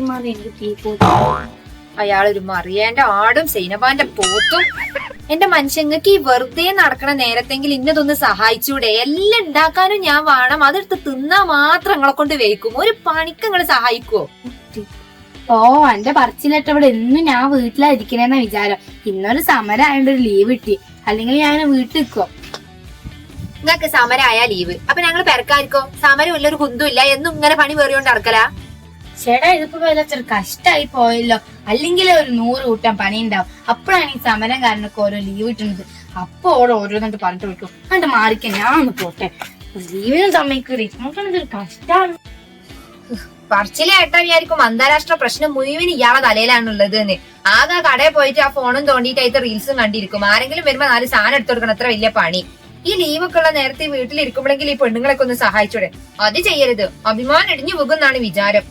ഇമാറി എനിക്ക് തീ അയാളൊരു മറിയാന്റെ ആടും സൈനബാന്റെ പോത്തും. എന്റെ മനുഷ്യങ്ങൾക്ക് ഈ വെറുതെ നടക്കണ നേരത്തെങ്കിൽ ഇന്നതൊന്ന് സഹായിച്ചൂടെ? എല്ലാം ഉണ്ടാക്കാനും ഞാൻ വേണം. അതെടുത്ത് തിന്നാ മാത്രം നിങ്ങളെ കൊണ്ട് വേക്കും ഒരു പണിക്ക് നിങ്ങൾ സഹായിക്കുവോ? ഓ എന്റെ പറച്ചിലിട്ട് ഇവിടെ എന്നും ഞാൻ വീട്ടിലായിരിക്കണെന്ന വിചാരം. ഇന്നൊരു സമരം ആയതുകൊണ്ട് ഒരു ലീവ് കിട്ടി. അല്ലെങ്കിൽ ഞാൻ വീട്ടിൽ നിൽക്കോ നിങ്ങൾക്ക് സമരമായ ലീവ് അപ്പൊ ഞങ്ങൾ പെരക്കാരിക്കോ സമരം ഒരു കുന്തും എന്നും ഇങ്ങനെ പണി വേറിയോണ്ട് ഇറക്കലാ ചേട്ടാ ഇതിപ്പോ വല്ലാത്തൊരു കഷ്ടായി പോയല്ലോ. അല്ലെങ്കിൽ ഒരു നൂറ് കൂട്ടം പണി ഉണ്ടാവും അപ്പോഴാണ് ഈ സമരം കാരണമൊക്കെ ഓരോ ലീവ് കിട്ടുന്നത് അപ്പൊ ഓരോ ഓരോന്നിട്ട് പറഞ്ഞിട്ട് വിളിക്കും. എന്നിട്ട് മാറിക്കാൻ ഞാൻ ഒന്ന് പോട്ടെ ലീവിനും സമ്മതിക്കൂല ഇതൊരു കഷ്ടാണ്. പറച്ചിലെ ഏട്ടാ വിചാരിക്കും അന്താരാഷ്ട്ര പ്രശ്നം മുഴുവൻ ഇയാളെ തലയിലാണുള്ളത് എന്ന് ആകെ കടയിൽ പോയിട്ട് ആ ഫോണും തോണ്ടിയിട്ട് അതിന്റെ റീൽസും കണ്ടിരിക്കും. ആരെങ്കിലും വരുമ്പോ നാല് സാധനം എടുത്തു കൊടുക്കണം അത്ര വലിയ പണി. ഈ ലീവൊക്കെ ഉള്ള നേരത്തെ വീട്ടിലിരിക്കുമ്പോഴെങ്കിൽ ഈ പെണ്ണുങ്ങളൊക്കെ ഒന്ന് സഹായിച്ചൂടെ? അത് ചെയ്യരുത്. അഭിമാനം ഇടിഞ്ഞു പോകുന്നാണ് വിചാരം.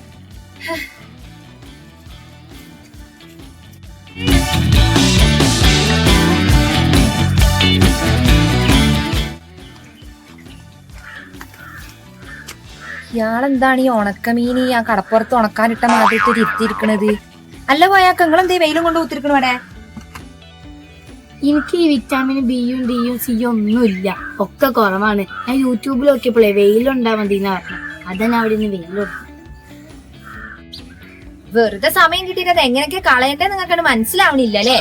ഇയാളെന്താണ് ഈ ഉണക്കമീൻ ആ കടപ്പുറത്ത് ഉണക്കാനിട്ട മാതിരിട്ട് ഇരുത്തിയിരിക്കണത്? അല്ല പോയാക്ക നിങ്ങളെന്തേ വെയിലും കൊണ്ട് കുത്തിരിക്കണ ഇവിടെ? എനിക്ക് ഈ വിറ്റാമിൻ ബിയും ഡിയും സിയും ഒന്നുമില്ല. ഒക്കെ കുറവാണ്. ഞാൻ യൂട്യൂബിൽ നോക്കിയപ്പോഴേ വെയിലുണ്ടാ മതി എന്ന് പറഞ്ഞു. അതന്നെ അവിടെ നിന്ന് വെയിലുണ്ട് വെറുതെ സമയം കിട്ടിയിട്ട് എങ്ങനെയൊക്കെ കളയണ്ടേ നിങ്ങൾക്ക് മനസ്സിലാവണില്ല അല്ലേ?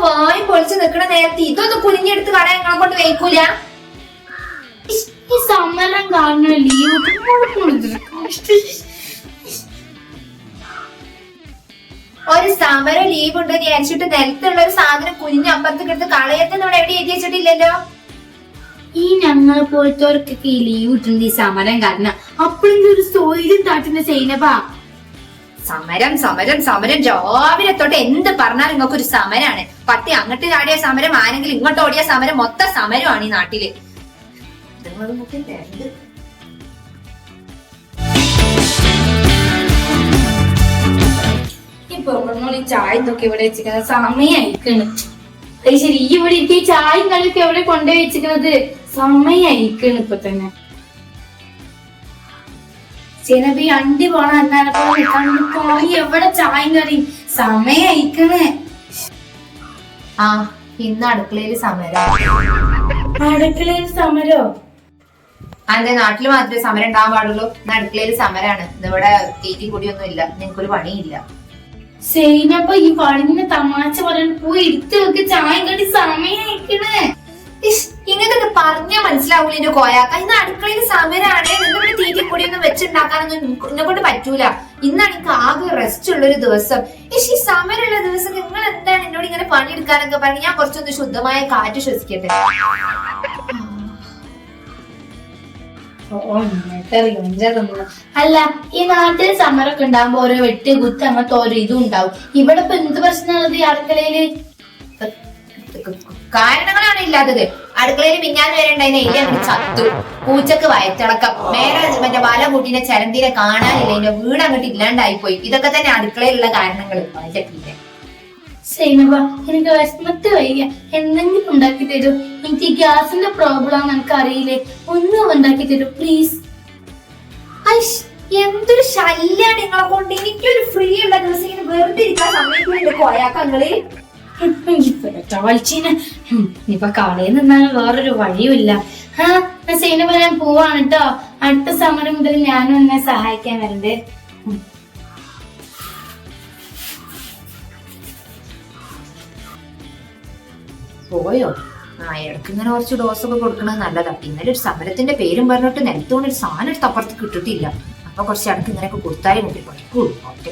വായി പൊളിച്ച് നിക്കണ നേരത്തെ ഇതൊന്ന് കുനിഞ്ഞെടുത്ത് കളയാൻ നിങ്ങളെ കൊണ്ട് വയ്ക്കൂല. ഈ സമരം കാരണം ലീവ് ഒരു സമരം ലീവ് ഉണ്ട് വിചാരിച്ചിട്ട് നിലത്തുള്ള ഒരു സാധനം കുനിഞ്ഞ് അപ്പുറത്തേക്ക് എടുത്ത് കളയത്തെന്ന് ഇവിടെ എവിടെ എഴുതി വെച്ചിട്ടില്ലല്ലോ? ഈ ഞങ്ങളെ പോലത്തോർക്കൊക്കെ ഈ ലീവ് കിട്ടുന്നത് ഈ സമരം കാരണം. അപ്പോഴെങ്കിലും ഒരു സോയിലും താട്ടുന്ന സൈനബാ സമരം സമരം സമരം. രാവിലെ എന്ത് പറഞ്ഞാലും നിങ്ങൾക്ക് ഒരു സമരാണ്. പട്ടി അങ്ങോട്ട് ചാടിയ സമരം ആരെങ്കിലും ഇങ്ങോട്ട് ഓടിയ സമരം മൊത്തം സമരമാണ് ഈ നാട്ടിൽ. ഈ ചായ ഇതൊക്കെ ഇവിടെ വെച്ചിരിക്കുന്നത് സമയായിക്കണ് അത് ശരി ഈ ഇവിടെ ഈ ചായയും കറിയൊക്കെ എവിടെ കൊണ്ടുപോയി വെച്ചിരിക്കുന്നത്? സമയായിക്കണ് ഇപ്പൊ തന്നെ. ഈ അണ്ടി പോണ എന്നാലും പോയി എവിടെ കറി സമയം അയക്കണേ. ആ ഇന്ന് അടുക്കളയിൽ സമരം. അടുക്കളയിൽ സമരോ? അതെ നാട്ടിൽ മാത്രമേ സമരം ഉണ്ടാവാൻ പാടുള്ളൂ. ഇന്ന് അടുക്കളയിൽ സമരാണ്. ഇന്നിവിടെ തീറ്റി കൂടിയൊന്നും ഇല്ല. നിങ്ങൾക്കൊരു പണിയില്ല. സൈനപ്പ ഈ പണിന് തമാശ പറയാൻ പോയി എടുത്തു വെക്ക്. ചായം കടി സമയം ഇങ്ങനൊക്കെ പറഞ്ഞാ മനസ്സിലാവൂല എന്റെ കോയാക്ക ഇന്ന് അടുക്കളയിൽ സമരാണ്. നിങ്ങളുടെ തീറ്റി പൊടിയൊന്നും വെച്ചുണ്ടാക്കാനൊന്നും എന്നെ കൊണ്ട് പറ്റൂല. ഇന്നാണ് എനിക്ക് ആകെ റെസ്റ്റ് ഉള്ള ഒരു ദിവസം. പക്ഷെ ഈ സമരമുള്ള ദിവസം നിങ്ങൾ എന്താണ് എന്നോട് ഇങ്ങനെ പണിയെടുക്കാനൊക്കെ പറഞ്ഞ്? ഞാൻ കുറച്ചൊന്ന് ശുദ്ധമായ കാറ്റ് ശ്വസിക്കട്ടെ. അല്ല ഈ നാട്ടിൽ സമരൊക്കെ ഉണ്ടാകുമ്പോ ഓരോ വെട്ടി കുത്ത് അങ്ങനത്തെ ഓരോ ഇതും ഉണ്ടാവും. ഇവിടെ ഇപ്പൊ എന്ത് പ്രശ്നമുള്ളത് ഈ അടുക്കളയിൽ? കാരണങ്ങളാണ് ഇല്ലാത്തത്. അടുക്കളയിൽ മിഞ്ഞാൻ വരെ ഉണ്ടായിരുന്ന ഇല്ല അങ്ങോട്ട് ചത്തു. പൂച്ചക്ക് വയറ്റിളക്കം. മേലെ മറ്റേ വല കൂട്ടിന്റെ ചരന്തിനെ കാണാനില്ല. എന്റെ വീട് അങ്ങോട്ട് ഇല്ലാണ്ടായി പോയി ഇതൊക്കെ തന്നെ അടുക്കളയിലുള്ള കാരണങ്ങൾ പണിച്ചട്ടില്ല സൈനബ എനിക്ക് വിഷമത്ത് വയ്യ. എന്തെങ്കിലും ഉണ്ടാക്കി തരൂ. എനിക്ക് ഗ്യാസിന്റെ പ്രോബ്ലം എനിക്ക് അറിയില്ലേ ഒന്നും ഉണ്ടാക്കി തരൂ പ്ലീസ് ഐഷ്, എന്തൊരു ശല്യാണ് നിങ്ങളെ കൊണ്ട്? എനിക്കൊരു ഫ്രീ ഉള്ള ദിവസം ഇങ്ങനെ വെറുതെ ഇരിക്കാൻ സമയത്തുണ്ട് കോയാക്കങ്ങൾ? വലിച്ചീന? ഇപ്പൊ കളയിൽ നിന്നാൽ വേറൊരു വഴിയുമില്ല. ആ സൈനബ ഞാൻ പോവാണ് കേട്ടോ അടുത്ത സമരം മുതൽ ഞാനും എന്നെ സഹായിക്കാൻ വരണ്ടേ. പോയോ? ആ ഇടയ്ക്ക് ഇങ്ങനെ കുറച്ച് ഡോസ് ഒക്കെ കൊടുക്കണത് നല്ലതാ. ഇന്നലെ ഒരു സമരത്തിന്റെ പേരും പറഞ്ഞിട്ട് നിലത്തോണ്ട് ഒരു സാധനം എടുത്ത് അപ്പുറത്ത് കിട്ടിട്ടില്ല അപ്പൊ കുറച്ച് ഇടയ്ക്ക് ഇങ്ങനെയൊക്കെ കൊടുത്താലേ മുമ്പിൽ പഠിക്കുള്ളൂ ഒറ്റ